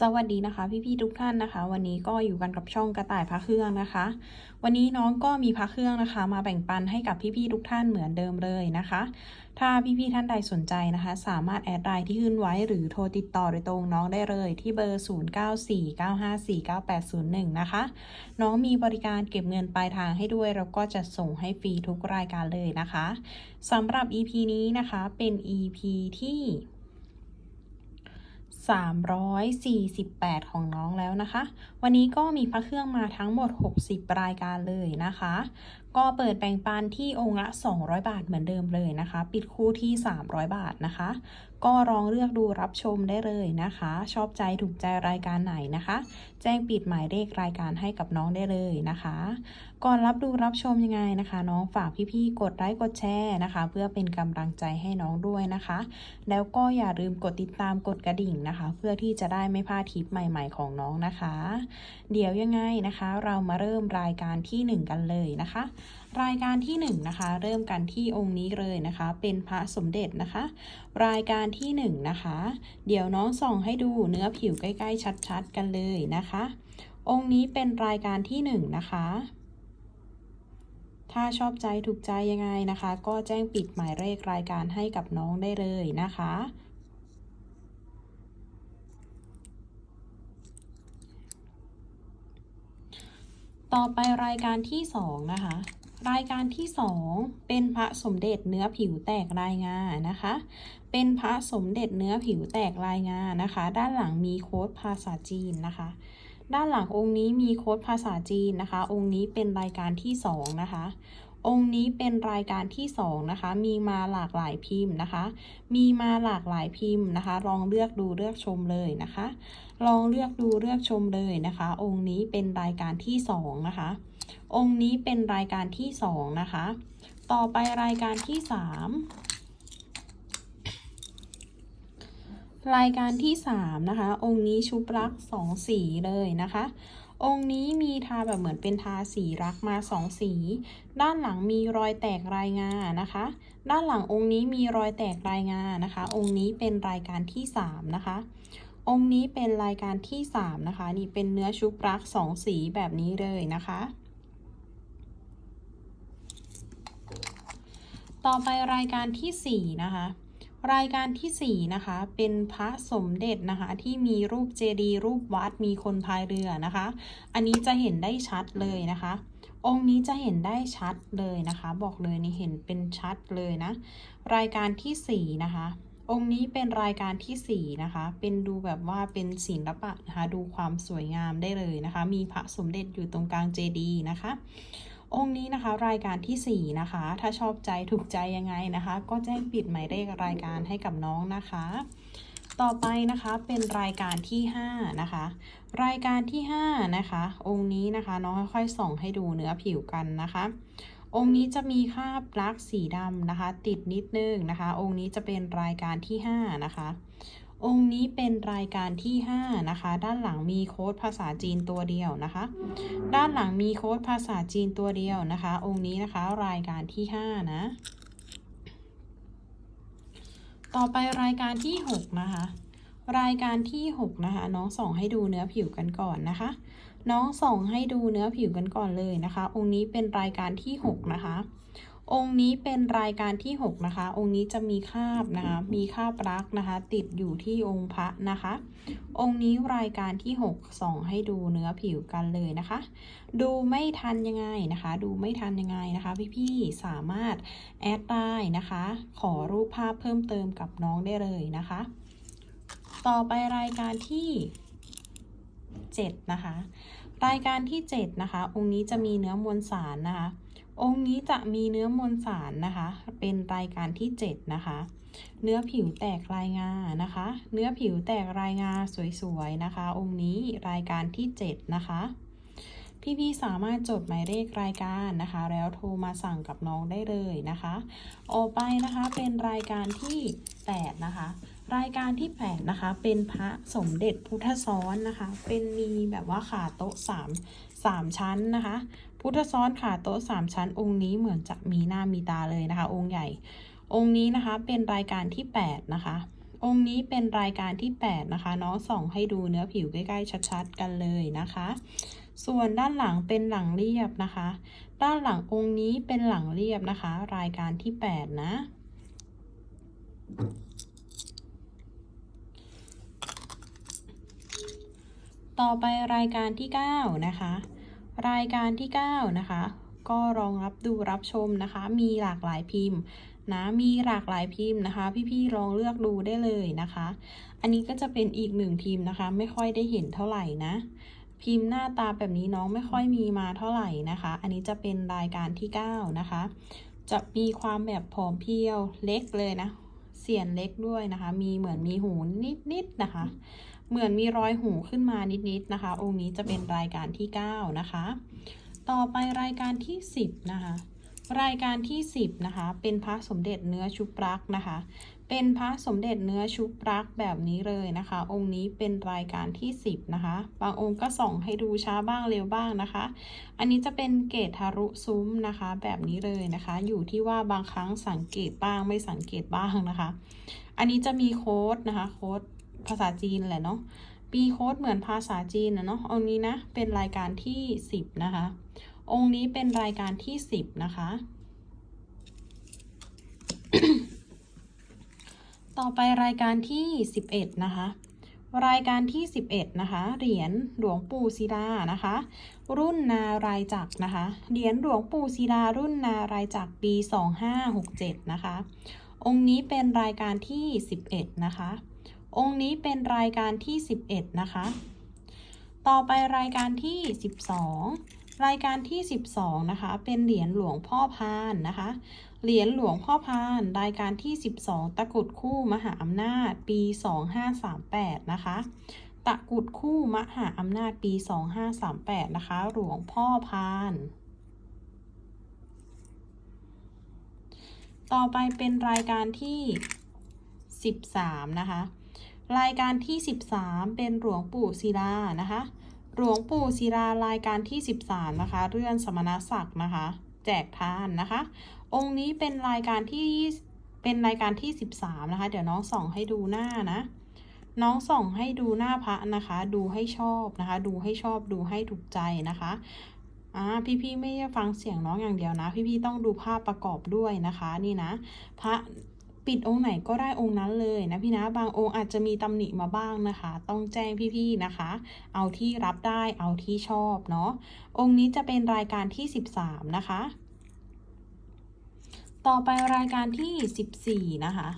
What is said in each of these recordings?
สวัสดีนะคะ พี่ๆทุกท่านนะคะ วันนี้ก็อยู่กันกับช่องกระต่ายพระเครื่องนะคะ วันนี้น้องก็มีพระเครื่องนะคะ มาแบ่งปันให้กับพี่ๆทุกท่านเหมือนเดิมเลยนะคะ ถ้าพี่ๆท่านใดสนใจนะคะ สามารถแอดไลน์ที่ขึ้นไว้หรือโทรติดต่อโดยตรงน้องได้เลยที่เบอร์ 0949549801 นะคะ น้องมีบริการเก็บเงินปลายทางให้ด้วยแล้วก็จะส่งให้ฟรีทุกรายการเลยนะคะสำหรับ EP นี้นะคะเป็น EP ที่ 348 ของน้องแล้วนะคะ วันนี้ก็มีพระเครื่องมาทั้งหมด 60 รายการเลยนะคะ ก็เปิดแบ่งปันที่องค์ละ 200 บาทเหมือนเดิมเลยนะคะ ปิดคู่ที่ 300 บาทนะคะ ก็ลองเลือกดูรับชมได้เลยนะคะ ชอบใจถูกใจรายการไหนนะคะ แจ้งปิดหมายเลขรายการให้กับน้องได้เลยนะคะ ก่อนรับดูรับชมยังไงนะคะ น้องฝากพี่ๆกดไลค์กดแชร์นะคะ เพื่อเป็นกำลังใจให้น้องด้วยนะคะ แล้วก็อย่าลืมกดติดตามกดกระดิ่งนะคะ เพื่อที่จะได้ไม่พลาดทิปใหม่ ๆ ของน้องนะคะ เดี๋ยวยังไงนะคะ เรามาเริ่มรายการที่ 1 กันเลยนะคะ รายการที่1นะคะ เริ่มกันที่องค์นี้เลยนะคะ เป็นพระสมเด็จนะคะ รายการที่1นะคะ เดี๋ยวน้องส่องให้ดูเนื้อผิวใกล้ๆ ชัดๆ กันเลยนะคะ องค์นี้เป็นรายการที่1นะคะถ้าชอบใจถูกใจยังไงนะคะ ก็แจ้งปิดหมายเลขรายการให้กับน้องได้เลยนะคะ ต่อไปรายการที่สองนะคะ รายการที่สองเป็นพระสมเด็จเนื้อผิวแตกรายงานะคะ เป็นพระสมเด็จเนื้อผิวแตกรายงานะคะ ด้านหลังมีโค้ดภาษาจีนนะคะ ด้านหลังองค์นี้มีโค้ดภาษาจีนนะคะ องค์นี้เป็นรายการที่สองนะคะองค์นี้เป็นรายการที่สองนะคะ มีมาหลากหลายพิมพ์นะคะ มีมาหลากหลายพิมพ์นะคะ ลองเลือกดูเลือกชมเลยนะคะ ลองเลือกดูเลือกชมเลยนะคะ องค์นี้เป็นรายการที่สองนะคะ องค์นี้เป็นรายการที่สองนะคะ ต่อไปรายการที่สามรายการที่สามนะคะ องค์นี้ชุบรักสองสีเลยนะคะ องค์นี้มีทาแบบเหมือนเป็นทาสีรักมาสองสี ด้านหลังมีรอยแตกรายงานะคะ ด้านหลังองค์นี้มีรอยแตกรายงานะคะ องค์นี้เป็นรายการที่สามนะคะองค์นี้เป็นรายการที่สามนะคะ นี่เป็นเนื้อชุบรักสองสีแบบนี้เลยนะคะ ต่อไปรายการที่สี่นะคะ รายการที่สี่นะคะ เป็นพระสมเด็จนะคะ ที่มีรูปเจดีย์รูปวัดมีคนพายเรือนะคะ อันนี้จะเห็นได้ชัดเลยนะคะ องค์นี้จะเห็นได้ชัดเลยนะคะ บอกเลยนี่เห็นเป็นชัดเลยนะ รายการที่สี่นะคะ องค์นี้เป็นรายการที่สี่นะคะ เป็นดูแบบว่าเป็นศิลปะนะคะ ดูความสวยงามได้เลยนะคะ มีพระสมเด็จอยู่ตรงกลางเจดีย์นะคะ องค์นี้นะคะ รายการที่ 4 นะคะ ถ้าชอบใจถูกใจยังไงนะคะ ก็แจ้งปิดหมายเลขรายการให้กับน้องนะคะ ต่อไปนะคะเป็นรายการที่ 5 นะคะ รายการที่ 5 นะคะ องค์นี้นะคะน้องค่อยๆส่องให้ดูเนื้อผิวกันนะคะองค์นี้จะมีคราบลักสีดำนะคะ ติดนิดนึงนะคะ องค์นี้จะเป็นรายการที่ 5 นะคะ องค์นี้เป็นรายการที่ 5 นะคะ ด้านหลังมีโค้ดภาษาจีนตัวเดียวนะคะ ด้านหลังมีโค้ดภาษาจีนตัวเดียวนะคะ องค์นี้นะคะรายการที่ 5 นะ ต่อไปรายการที่ 6 นะคะ รายการที่ 6 นะคะ น้องส่องให้ดูเนื้อผิวกันก่อนนะคะ น้องส่องให้ดูเนื้อผิวกันก่อนเลยนะคะ องค์นี้เป็นรายการที่ 6 นะคะ องค์นี้เป็นรายการที่ 6 นะคะ องค์นี้จะมีคาบนะคะ มีคาบรักนะคะ ติดอยู่ที่องค์พระนะคะ องค์นี้รายการที่ 6 ส่องให้ดูเนื้อผิวกันเลยนะคะ ดูไม่ทันยังไงนะคะ ดูไม่ทันยังไงนะคะ พี่ๆสามารถแอดได้นะคะ ขอรูปภาพเพิ่มเติมกับน้องได้เลยนะคะ ต่อไปรายการที่7นะคะ รายการที่7นะคะ องค์นี้จะมีเนื้อมวลสารนะคะ องค์นี้จะมีเนื้อมวลสารนะคะ เป็นรายการที่ 7 นะคะ เนื้อผิวแตกรายงานะคะ เนื้อผิวแตกรายงาสวยๆนะคะ องค์นี้รายการที่ 7 นะคะ พี่ๆสามารถจดหมายเลขรายการนะคะ แล้วโทรมาสั่งกับน้องได้เลยนะคะออกไปนะคะเป็นรายการที่ 8 นะคะ รายการที่ 8 นะคะ เป็นพระสมเด็จพุทธซ้อนนะคะ เป็นมีแบบว่าขาโต๊ะ3 3ชั้นนะคะ พุทธซ้อนขาโต๊ะ3ชั้นองค์นี้เหมือนจะมีหน้ามีตาเลยนะคะ องค์ใหญ่ องค์นี้นะคะเป็นรายการที่ 8 นะคะ องค์นี้เป็นรายการที่ 8 นะคะน้องส่องให้ดูเนื้อผิวใกล้ ๆ ชัดๆ กันเลยนะคะ ส่วนด้านหลังเป็นหลังเรียบนะคะ ด้านหลังองค์นี้เป็นหลังเรียบนะคะ รายการที่ 8 นะต่อไปรายการที่ 9 นะคะ รายการที่ 9 นะคะ ก็รองรับดูรับชมนะคะ มีหลากหลายพิมพ์นะมีหลากหลายพิมพ์นะคะ พี่ๆลองเลือกดูได้เลยนะคะ อันนี้ก็จะเป็นอีกหนึ่งพิมพ์นะคะ ไม่ค่อยได้เห็นเท่าไหร่นะ พิมพ์หน้าตาแบบนี้น้องไม่ค่อยมีมาเท่าไหร่นะคะ อันนี้จะเป็นรายการที่ 9 นะคะ จะมีความแบบผอมเพรียวเล็กเลยนะเสียนเล็กด้วยนะคะ มีเหมือนมีหูนิดๆนะคะ เหมือนมีรอยหูขึ้นมานิดๆนะคะ องค์นี้จะเป็นรายการที่ 9 นะคะ ต่อไปรายการที่ 10 นะคะ รายการที่ 10 นะคะ เป็นพระสมเด็จเนื้อชุบรักนะคะ เป็นพระสมเด็จเนื้อชุบรักแบบนี้เลยนะคะ องค์นี้เป็นรายการที่ 10 นะคะ บางองค์ก็ส่องให้ดูช้าบ้างเร็วบ้างนะคะ อันนี้จะเป็นเกตทารุซุ้มนะคะ แบบนี้เลยนะคะ อยู่ที่ว่าบางครั้งสังเกตบ้างไม่สังเกตบ้างนะคะ อันนี้จะมีโค้ดนะคะ โค้ด ภาษาจีนแหละเนาะปีโค้ดเหมือนภาษาจีนนะเนาะองค์นี้นะเป็นรายการที่ 10 นะคะ องค์นี้เป็นรายการที่ 10 นะคะ ต่อไปรายการที่ 11 นะคะ รายการที่ 11 นะคะ เหรียญหลวงปู่ศิลานะคะ รุ่นนารายจักรนะคะ เหรียญหลวงปู่ศิลารุ่นนารายจักรปี 2567 นะคะ องค์นี้เป็นรายการที่ 11 นะคะ องค์นี้เป็นรายการที่ 11 นะคะ ต่อไปรายการที่ 12 รายการที่ 12 นะคะ เป็นเหรียญหลวงพ่อพานนะคะ เหรียญหลวงพ่อพาน รายการที่ 12 ตะกุดคู่มหาอำนาจปี 2538 นะคะ ตะกุดคู่มหาอำนาจปี 2538 นะคะ หลวงพ่อพานต่อไปเป็นรายการที่ 13 นะคะ รายการที่ 13 เป็นหลวงปู่ศิลานะคะ หลวงปู่ศิลารายการที่ 13 นะคะ เรื่อนสมณศักดิ์นะคะ แจกทานนะคะ องค์นี้เป็นรายการที่เป็นรายการที่ 13 นะคะ เดี๋ยวน้องส่องให้ดูหน้านะ น้องส่องให้ดูหน้าพระนะคะ ดูให้ชอบนะคะ ดูให้ชอบดูให้ถูกใจนะคะอ่าพี่ๆไม่ได้ฟังเสียงน้องอย่างเดียวนะ พี่ๆต้องดูภาพประกอบด้วยนะคะ นี่นะ พระ ปิดองค์ไหนก็ได้องค์นั้นเลยนะพี่นะบางองค์อาจจะมีตำหนิมาบ้างนะคะ ต้องแจ้งพี่ๆนะคะ เอาที่รับได้เอาที่ชอบเนาะองค์นี้จะเป็นรายการที่ 13 นะคะ ต่อไปรายการที่ 14 นะคะ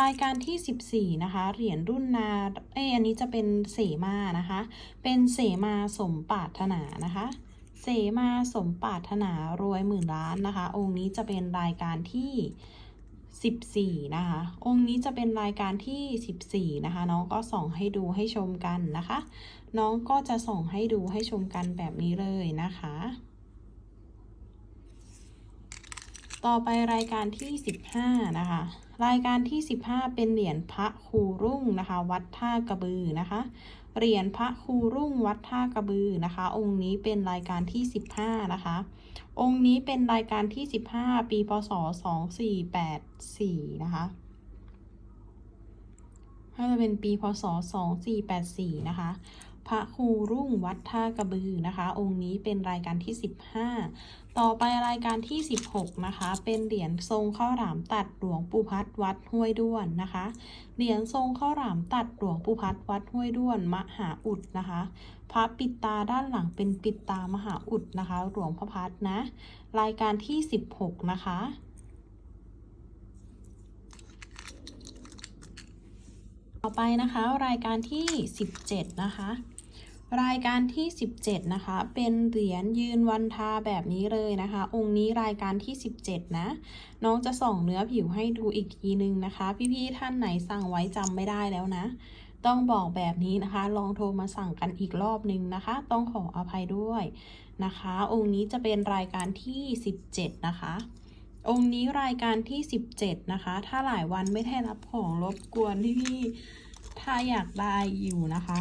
รายการที่ 14 นะคะ เหรียญรุ่นนา เอ้ยอันนี้จะเป็นเสมานะคะ เป็นเสมาสมปาถนานะคะ เสมาสมปาถนารวยหมื่นล้านนะคะ องค์นี้จะเป็นรายการที่ 14 นะคะ องค์นี้จะเป็นรายการที่ 14 นะคะ น้องก็ส่องให้ดูให้ชมกันนะคะ น้องก็จะส่องให้ดูให้ชมกันแบบนี้เลยนะคะ ต่อไปรายการที่ 15 นะคะ รายการที่ 15 เป็นเหรียญพระครูรุ่งนะคะ วัดท่ากระบือนะคะ เหรียญพระครูรุ่งวัดท่ากระบือนะคะ องค์นี้เป็นรายการที่ 15 นะคะ องค์นี้เป็นรายการที่ 15 ปีพศ2484 นะคะถ้าจะเป็นปีพศ2484 นะคะ พระครูรุ่งวัดท่ากระบือนะคะ องค์นี้เป็นรายการที่ 15 ต่อไปรายการที่ 16 นะคะ เป็นเหรียญทรงข้าวหลามตัดหลวงปู่พัดวัดห้วยด้วนนะคะ เหรียญทรงข้าวหลามตัดหลวงปู่พัดวัดห้วยด้วน มหาอุดนะคะ พระปิดตาด้านหลังเป็นปิดตามหาอุดนะคะ หลวงพ่อพัดนะ รายการที่ 16 นะคะต่อไปนะคะรายการที่ 17 นะคะ รายการที่ 17 นะคะ เป็นเหรียญยืนวันทาแบบนี้เลยนะคะ องค์นี้รายการที่ 17 นะ น้องจะส่องเนื้อผิวให้ดูอีกทีนึงนะคะ พี่ๆท่านไหนสั่งไว้จำไม่ได้แล้วนะ ต้องบอกแบบนี้นะคะ ลองโทรมาสั่งกันอีกรอบนึงนะคะ ต้องขออภัยด้วยนะคะ องค์นี้จะเป็นรายการที่ 17 นะคะ องค์นี้รายการที่ 17 นะคะ ถ้าหลายวันไม่ได้รับของรบกวนพี่ๆถ้าอยากได้อยู่นะคะ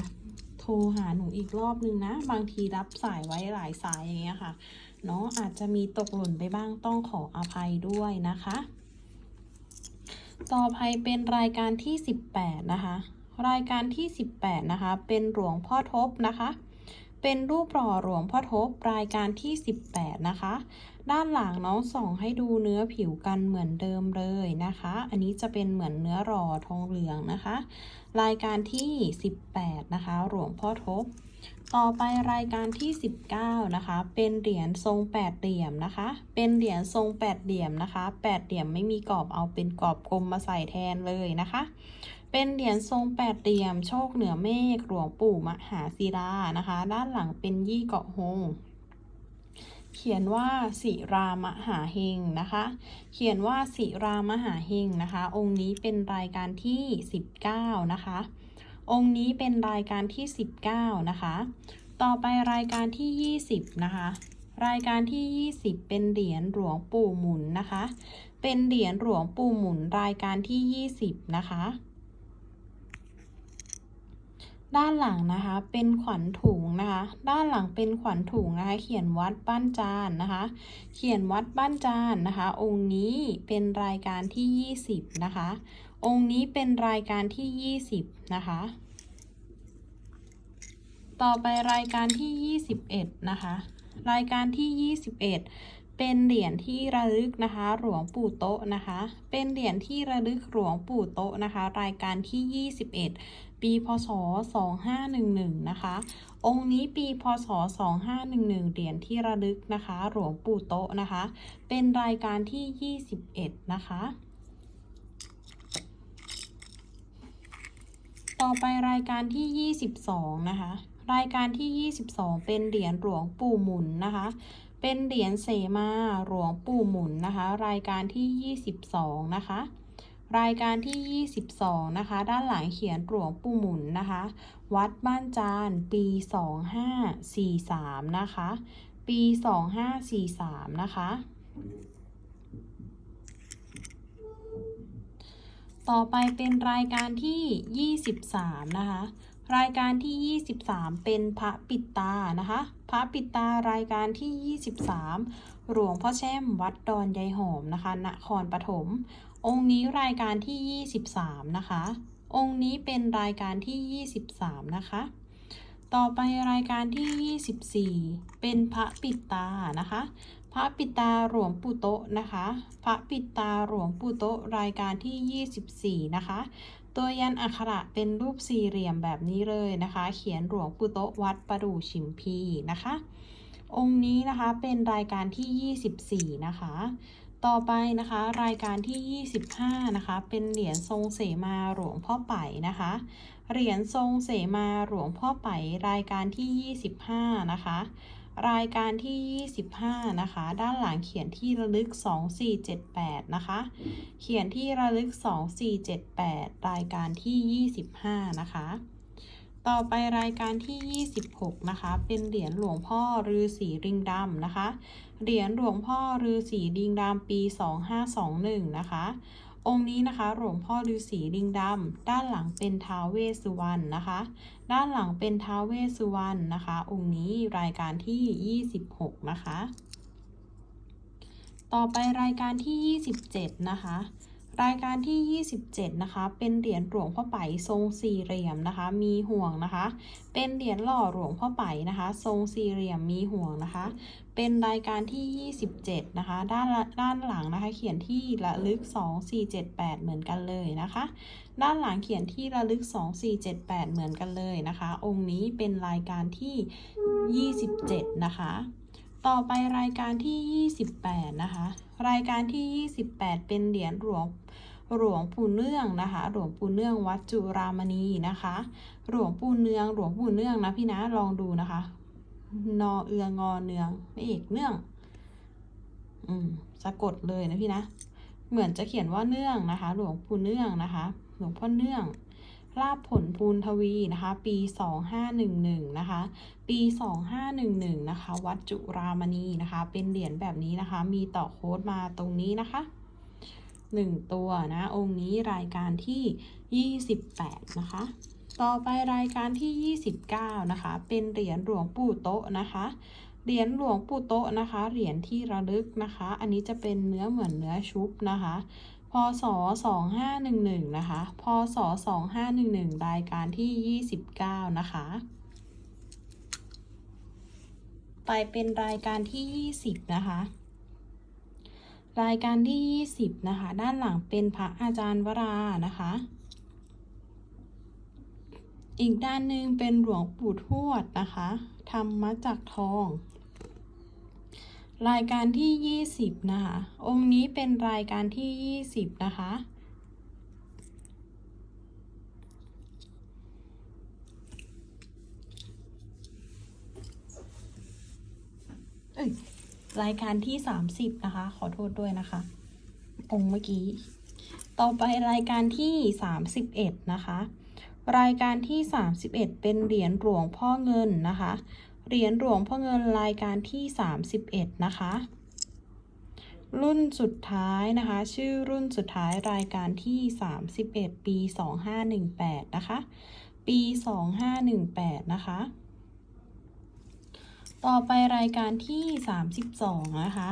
รหาหนูอีกรอบนึงนะ บางทีรับสายไว้หลายสายอย่างเงี้ยค่ะ เนาะอาจจะมีตกหล่นไปบ้างต้องขออภัยด้วยนะคะ ต่อไปเป็นรายการที่ 18 นะคะ รายการที่ 18 นะคะ เป็นหลวงพ่อทบนะคะ เป็นรูปหล่อหลวงพ่อทบรายการที่ 18 นะคะ ด้านหลังน้องส่องให้ดูเนื้อผิวกันเหมือนเดิมเลยนะคะ อันนี้จะเป็นเหมือนเนื้อหล่อทองเหลืองนะคะ รายการที่ 18 นะคะ หลวงพ่อทบ ต่อไปรายการที่ 19 นะคะ เป็นเหรียญทรงแปดเหลี่ยมนะคะ เป็นเหรียญทรงแปดเหลี่ยมนะคะแปดเหลี่ยมไม่มีกรอบเอาเป็นกรอบกลมมาใส่แทนเลยนะคะ เป็นเหรียญทรงแปดเหลี่ยมโชคเหนือเมฆหลวงปู่มหาศิลานะคะ ด้านหลังเป็นยี่เกาะหงเขียนว่าสิรามหาเฮงนะคะ เขียนว่าสิรามหาเฮงนะคะ องค์นี้เป็นรายการที่ 19 นะคะ องค์นี้เป็นรายการที่ 19 นะคะ ต่อไปรายการที่ 20 นะคะ รายการที่ 20 เป็นเหรียญหลวงปู่หมุนนะคะ เป็นเหรียญหลวงปู่หมุนรายการที่ 20 นะคะ ด้านหลังนะคะเป็นขวัญถุงนะคะ ด้านหลังเป็นขวัญถุงนะคะ เขียนวัดบ้านจานนะคะ เขียนวัดบ้านจานนะคะ องค์นี้เป็นรายการที่ 20 นะคะ องค์นี้เป็นรายการที่ 20 นะคะ ต่อไปรายการที่ 21 นะคะ รายการที่ 21 เป็นเหรียญที่ระลึกนะคะ หลวงปู่โตะนะคะ เป็นเหรียญที่ระลึกหลวงปู่โตะนะคะ รายการที่ 21 ปีพศ 2511 นะคะ องค์นี้ปีพศ 2511 เหรียญที่ระลึกนะคะ หลวงปู่โตะนะคะ เป็นรายการที่ 21 นะคะ ต่อไปรายการที่ 22 นะคะ รายการที่ 22 เป็นเหรียญหลวงปู่หมุนนะคะ เป็นเหรียญเสมาหลวงปู่หมุนนะคะ รายการที่ 22 นะคะ รายการที่ 22 นะคะ ด้านหลังเขียนหลวงปู่หมุนนะคะ วัดบ้านจานปี 2543 นะคะ ปี 2543 นะคะ ต่อไปเป็นรายการที่ 23 นะคะ รายการที่ 23 เป็นพระปิดตานะคะ พระปิดตารายการที่ 23 หลวงพ่อแช่มวัดดอนยายหอมนะคะ นครปฐม องค์นี้รายการที่ 23 นะคะ องค์นี้เป็นรายการที่ 23 นะคะ ต่อไปรายการที่ 24 เป็นพระปิดตานะคะ พระปิดตาหลวงปู่โตะนะคะ พระปิดตาหลวงปู่โตะรายการที่ 24 นะคะ ตัวยันอักขระเป็นรูปสี่เหลี่ยมแบบนี้เลยนะคะ เขียนหลวงปู่โตะวัดประดู่ชิมพีนะคะ องค์นี้นะคะเป็นรายการที่ 24 นะคะ ต่อไปนะคะ รายการที่ 25 นะคะ เป็นเหรียญทรงเสมาหลวงพ่อไป่นะคะ เหรียญทรงเสมาหลวงพ่อไป่รายการที่ 25 นะคะ รายการที่ 25 นะคะ ด้านหลังเขียนที่ระลึก 2478 นะคะ เขียนที่ระลึก 2478 รายการที่ 25 นะคะ ต่อไปรายการที่ 26 นะคะ เป็นเหรียญหลวงพ่อฤาษีริงดำนะคะ เหรียญหลวงพ่อฤาษีดิงดำปี 2521 นะคะ องค์นี้นะคะหลวงพ่อฤาษีดิงดำด้านหลังเป็นท้าวเวสสุวรรณนะคะ ด้านหลังเป็นท้าวเวสสุวรรณนะคะ องค์นี้รายการที่ 26 นะคะ ต่อไปรายการที่ 27 นะคะ รายการที่ 27 นะคะ เป็นเหรียญหลวงพ่อไปทรงสี่เหลี่ยมนะคะ มีห่วงนะคะ เป็นเหรียญหล่อหลวงพ่อไปนะคะ ทรงสี่เหลี่ยมมีห่วงนะคะ เป็นรายการที่ 27 นะคะ ด้านละด้านหลังนะคะ เขียนที่ระลึก 2478 เหมือนกันเลยนะคะ ด้านหลังเขียนที่ระลึก 2478 เหมือนกันเลยนะคะ องค์นี้เป็นรายการที่ 27 นะคะ ต่อไปรายการที่ 28 นะคะ รายการที่ 28 เป็นเหรียญหลวงหลวงปู่เนื่องนะคะ หลวงปู่เนื่องวัดจุรามณีนะคะ หลวงปู่เนือง หลวงปู่เนื่องนะพี่นะลองดูนะคะ นอเอืองอเนืองไม่เอกเนื่อง อืมสะกดเลยนะพี่นะ เหมือนจะเขียนว่าเนื่องนะคะ หลวงปู่เนื่องนะคะ หลวงพ่อเนื่อง ลาบผลภูนทวีนะคะ ปี 2511 นะคะ ปี 2511 นะคะ วัดจุรามณีนะคะ เป็นเหรียญแบบนี้นะคะ มีต่อโค้ดมาตรงนี้นะคะ1ตัวนะ องค์นี้รายการที่ 28 นะคะ ต่อไปรายการที่ 29 นะคะ เป็นเหรียญหลวงปู่โตะนะคะ เหรียญหลวงปู่โตะนะคะ เหรียญที่ระลึกนะคะ อันนี้จะเป็นเนื้อเหมือนเนื้อชุบนะคะ พศ2511 นะคะ พศ2511 รายการที่ 29 นะคะ ไปเป็นรายการที่ 20 นะคะ รายการที่ 20 นะคะ ด้านหลังเป็นพระอาจารย์วรา นะคะ อีกด้านหนึ่งเป็นหลวงปู่ทวดนะคะ ธรรมจักทอง รายการที่ 20 นะคะ องค์นี้เป็นรายการที่ 20 นะคะ เอ้ย รายการที่ 30 นะคะ ขอโทษด้วยนะคะ องค์เมื่อกี้ ต่อไปรายการที่ 31 นะคะ รายการที่ 31 เป็นเหรียญหลวงพ่อเงินนะคะ เหรียญหลวงพ่อเงินรายการที่ 31 นะคะ รุ่นสุดท้ายนะคะ ชื่อรุ่นสุดท้ายรายการที่ 31 ปี 2518 นะคะ ปี 2518 นะคะ ต่อไปรายการที่ 32 นะคะ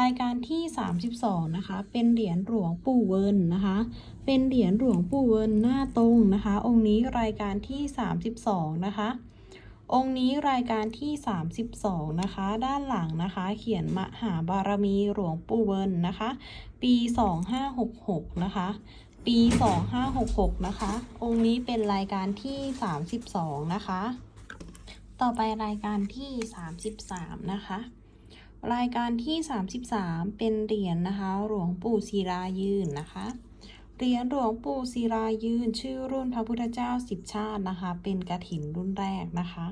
รายการที่ 32 นะคะ เป็นเหรียญหลวงปู่เวินนะคะ เป็นเหรียญหลวงปู่เวินหน้าตรงนะคะ องค์นี้รายการที่ 32 นะคะ องค์นี้รายการที่ 32 นะคะ ด้านหลังนะคะ เขียนมหาบารมีหลวงปู่เวินนะคะ ปี 2566 นะคะ ปี 2566 นะคะ องค์นี้เป็นรายการที่ 32 นะคะ ต่อไปรายการที่ 33 นะคะ รายการที่ 33 เป็นเหรียญนะคะ หลวงปู่ศิลายืนนะคะ เหรียญหลวงปู่ศิลายืนชื่อรุ่นพระพุทธเจ้าสิบชาตินะคะ เป็นกระถินรุ่นแรกนะคะ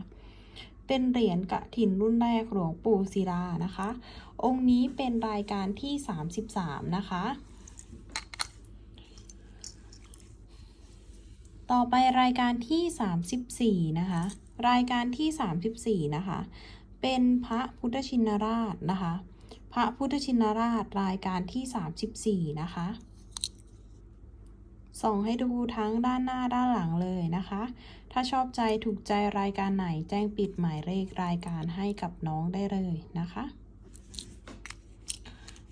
เป็นเหรียญกระถินรุ่นแรกหลวงปู่ศิลานะคะ องค์นี้เป็นรายการที่ 33 นะคะ ต่อไปรายการที่ 34 นะคะ รายการที่ 34 นะคะ เป็นพระพุทธชินราชนะคะ พระพุทธชินราชรายการที่ 34 นะคะ ส่องให้ดูทั้งด้านหน้าด้านหลังเลยนะคะ ถ้าชอบใจถูกใจรายการไหนแจ้งปิดหมายเลขรายการให้กับน้องได้เลยนะคะ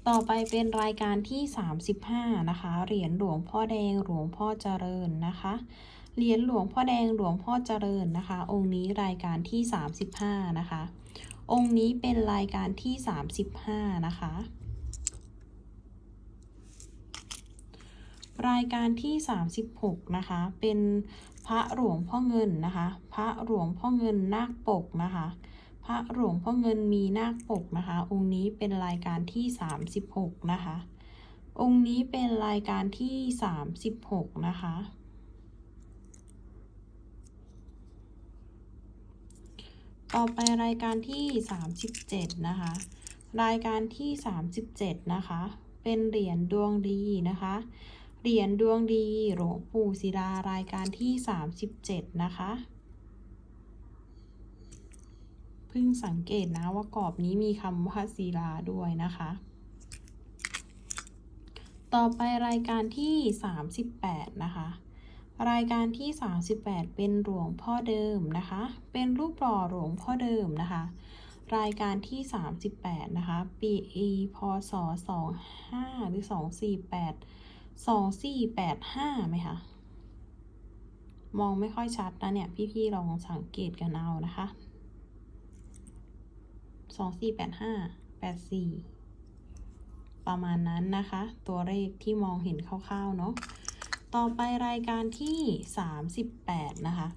ต่อไปเป็นรายการที่ 35 นะคะ เหรียญหลวงพ่อแดงหลวงพ่อเจริญนะคะ เหรียญหลวงพ่อแดงหลวงพ่อเจริญนะคะ องค์นี้รายการที่ 35 นะคะ องค์นี้เป็นรายการที่ 35 นะคะ รายการที่ 36 นะคะ เป็นพระหลวงพ่อเงินนะคะ พระหลวงพ่อเงินนาคปกนะคะ พระหลวงพ่อเงินมีนาคปกนะคะ องค์นี้เป็นรายการที่ 36 นะคะ องค์นี้เป็นรายการที่ 36 นะคะ ต่อไปรายการที่ 37 นะคะ รายการที่ 37 นะคะ เป็นเหรียญดวงดีนะคะ เหรียญดวงดีหลวงปู่ศิลารายการที่ 37 นะคะเพิ่งสังเกตนะว่ากรอบนี้มีคำว่าศิลาด้วยนะคะ ต่อไปรายการที่ 38 นะคะ รายการที่ 38 เป็นหลวงพ่อเดิมนะคะ เป็นรูปหล่อหลวงพ่อเดิมนะคะ รายการที่ 38 นะคะ ปี พศ 25หรือ 248 2485ไหมคะ มองไม่ค่อยชัดนะเนี่ย พี่ๆลองสังเกตกันเอานะคะ2485 84ประมาณนั้นนะคะ ตัวเลขที่มองเห็นคร่าวๆเนาะต่อไปรายการที่ 38 นะคะ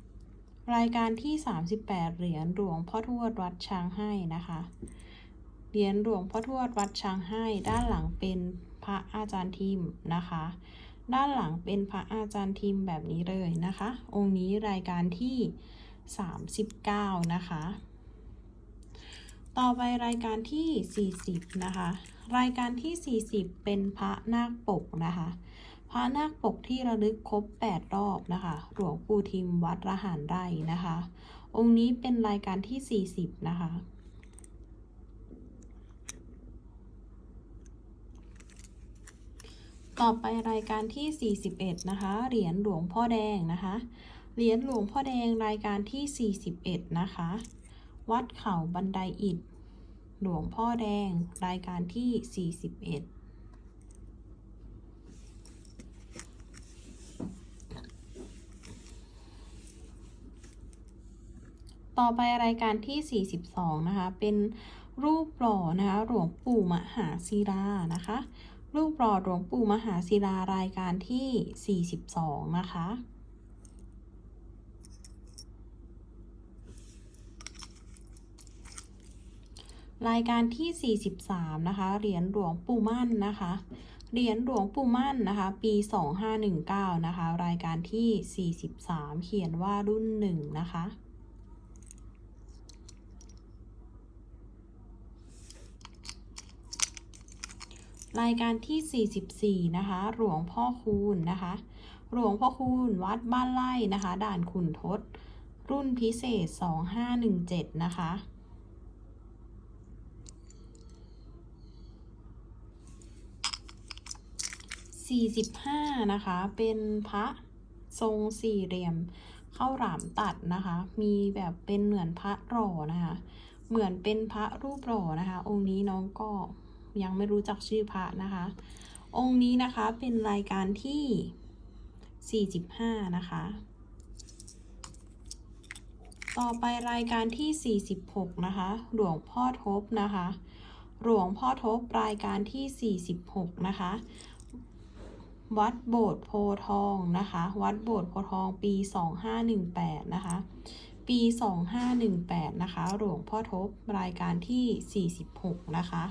รายการที่ 38 เหรียญหลวงพ่อทวดวัดช้างให้นะคะ เหรียญหลวงพ่อทวดวัดช้างให้ด้านหลังเป็น พระอาจารย์ทิมนะคะ ด้านหลังเป็นพระอาจารย์ทิมแบบนี้เลยนะคะ องค์นี้รายการที่ 39 นะคะ ต่อไปรายการที่ 40 นะคะ รายการที่ 40 เป็นพระนาคปกนะคะพระนาคปกที่ระลึกครบ 8 รอบนะคะ หลวงปู่ทิมวัดระหารไร่นะคะ องค์นี้เป็นรายการที่ 40 นะคะ ต่อไปรายการที่ 41 นะคะ เหรียญหลวงพ่อแดงนะคะ เหรียญหลวงพ่อแดงรายการที่ 41 นะคะ วัดเขาบันไดอิฐ หลวงพ่อแดงรายการที่ 41ต่อไปรายการที่ 42 นะคะ เป็นรูปหล่อนะคะ หลวงปู่มหาศิลานะคะ รูปหล่อหลวงปู่มหาศิลารายการที่ 42 นะคะ รายการที่ 43 นะคะ เหรียญหลวงปู่มั่นนะคะ เหรียญหลวงปู่มั่นนะคะ ปี 2519 นะคะ รายการที่ 43 เขียนว่ารุ่น 1 นะคะ รายการที่ 44 นะคะ หลวงพ่อคูณนะคะ หลวงพ่อคูณวัดบ้านไร่นะคะ ด่านขุนทดรุ่นพิเศษ 2517 นะคะ 45 นะคะ เป็นพระทรงสี่เหลี่ยมเข้าหลามตัดนะคะ มีแบบเป็นเหมือนพระหล่อนะคะ เหมือนเป็นพระรูปหล่อนะคะ องค์นี้น้องก็ ยังไม่รู้จักชื่อพระนะคะ องค์นี้นะคะเป็นรายการที่ 45 นะคะ ต่อไปรายการที่ 46 นะคะ หลวงพ่อทบนะคะ หลวงพ่อทบรายการที่ 46 นะคะ วัดโบสถ์โพทองนะคะ วัดโบสถ์โพทองปี 2518 นะคะปี 2518 นะคะ หลวงพ่อทบ รายการที่ 46 นะคะ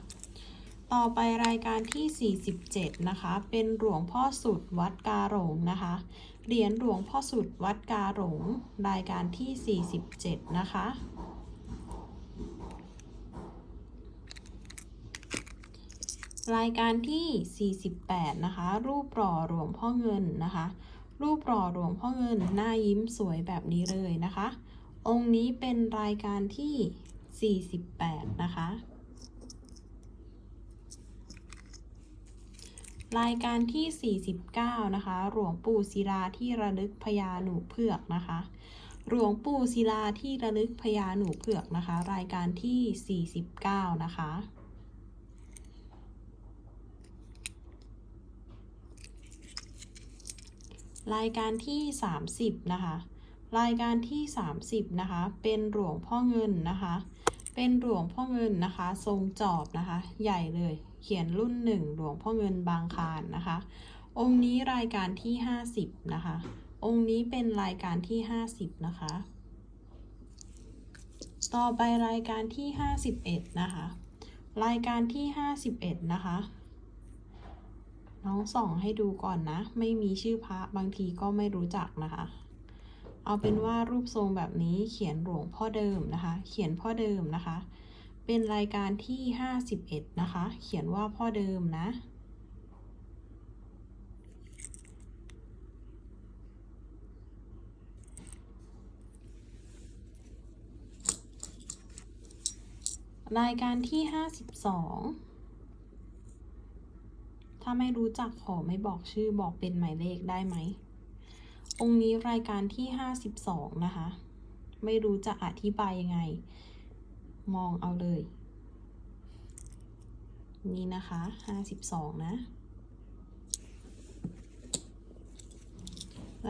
ต่อไปรายการที่ 47 นะคะ เป็นหลวงพ่อสุดวัดกาหลงนะคะ เหรียญหลวงพ่อสุดวัดกาหลง รายการที่ 47 นะคะ รายการที่ 48 นะคะ รูปหล่อหลวงพ่อเงินนะคะ รูปหล่อหลวงพ่อเงิน หน้ายิ้มสวยแบบนี้เลยนะคะ องค์นี้เป็นรายการที่ 48 นะคะ รายการที่ 49 นะคะ หลวงปู่ศิลาที่ระลึกพญาหนูเผือกนะคะ หลวงปู่ศิลาที่ระลึกพญาหนูเผือกนะคะ รายการที่ 49 นะคะรายการที่ 30 นะคะ รายการที่ 30 นะคะ เป็นหลวงพ่อเงินนะคะ เป็นหลวงพ่อเงินนะคะ ทรงจอบนะคะ ใหญ่เลย เขียนรุ่นหนึ่งหลวงพ่อเงินบางคารนะคะ องค์นี้รายการที่ 50 นะคะ องค์นี้เป็นรายการที่ 50 นะคะ ต่อไปรายการที่ 51 นะคะ รายการที่ 51 นะคะ น้องส่องให้ดูก่อนนะ ไม่มีชื่อพระบางทีก็ไม่รู้จักนะคะเอาเป็นว่ารูปทรงแบบนี้เขียนหลวงพ่อเดิมนะคะ เขียนพ่อเดิมนะคะ เป็นรายการที่ 51 นะคะ เขียนว่าพ่อเดิมนะ รายการที่ 52 ถ้าไม่รู้จักขอไม่บอกชื่อบอกเป็นหมายเลขได้ไหม องค์นี้รายการที่ 52 นะคะ ไม่รู้จะอธิบายยังไง มองเอาเลย นี่นะคะ52นะ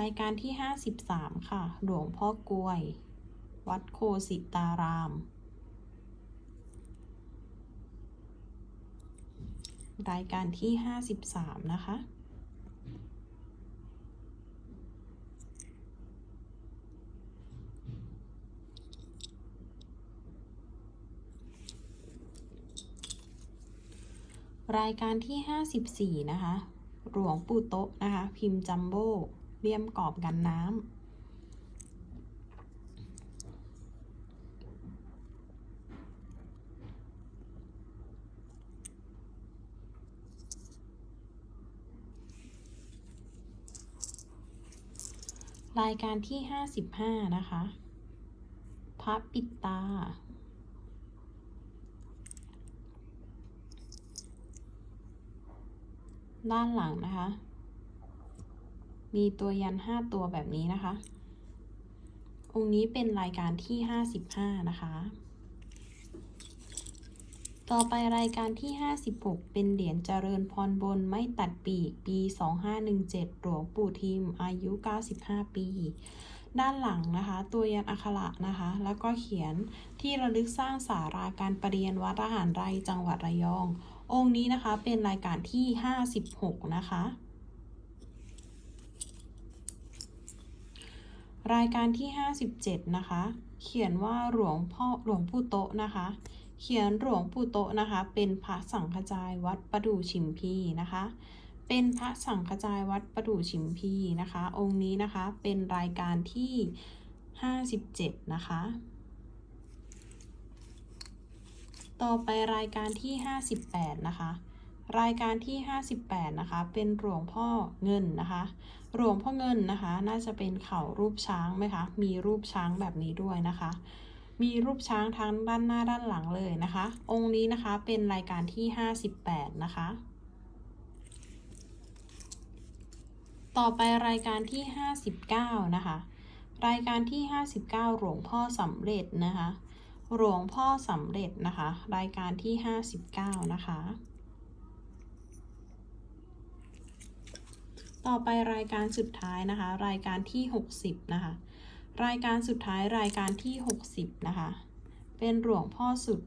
รายการที่53ค่ะ หลวงพ่อกลวย วัดโคสิตาราม รายการที่53นะคะ รายการที่ 54 นะคะ หลวงปู่โต๊ะนะคะ พิมพ์จัมโบ้เลี่ยมกรอบกันน้ำ รายการที่ 55 นะคะ พระปิดตา ด้านหลังนะคะ มีตัวยัน5ตัวแบบนี้นะคะ องค์นี้เป็นรายการที่55นะคะ ต่อไปรายการที่56เป็นเหรียญเจริญพรบนไม่ตัดปีกปี2517หนึ่งเจ็ดหลวงปู่ทิมอายุ95ปีด้านหลังนะคะ ตัวยันอักขระนะคะ แล้วก็เขียนที่ระลึกสร้างสาราการประเรียนวัดทหารไรจังหวัดระยอง องค์นี้นะคะเป็นรายการที่ 56 นะคะ รายการที่ 57 นะคะ เขียนว่าหลวงพ่อหลวงปู่โตนะคะ เขียนหลวงปู่โตนะคะ เป็นพระสังฆจายวัดประดู่ชิมพีนะคะ เป็นพระสังฆจายวัดประดู่ชิมพีนะคะ องค์นี้นะคะเป็นรายการที่ 57 นะคะ ต่อไปรายการที่ 58 นะคะ รายการที่ 58 นะคะ เป็นหลวงพ่อเงินนะคะ หลวงพ่อเงินนะคะ น่าจะเป็นเขารูปช้างไหมคะ มีรูปช้างแบบนี้ด้วยนะคะ มีรูปช้างทั้งด้านหน้าด้านหลังเลยนะคะ องค์นี้นะคะเป็นรายการที่ 58 นะคะ ต่อไปรายการที่ 59 นะคะ รายการที่ 59 หลวงพ่อสำเร็จนะคะ หลวงพ่อสำเร็จนะคะ รายการที่ 59 นะคะ ต่อไปรายการสุดท้ายนะคะ รายการที่ 60 นะคะ รายการสุดท้ายรายการที่ 60 นะคะ เป็นหลวงพ่อสุด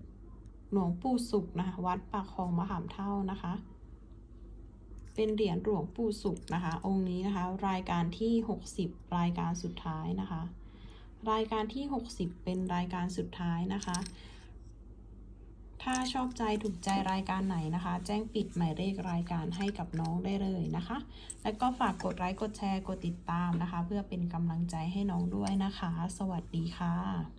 หลวงปู่สุขนะคะ วัดปากคลองมะขามเท่านะคะเป็นเหรียญหลวงปู่สุขนะคะ องค์นี้นะคะ รายการที่ 60 รายการสุดท้ายนะคะ รายการที่ 60 เป็นรายการสุดท้ายนะคะ ถ้าชอบใจถูกใจรายการไหนนะคะ แจ้งปิดหมายเลขรายการให้กับน้องได้เลยนะคะ แล้วก็ฝากกดไลค์กดแชร์กดติดตามนะคะ เพื่อเป็นกำลังใจให้น้องด้วยนะคะ สวัสดีค่ะ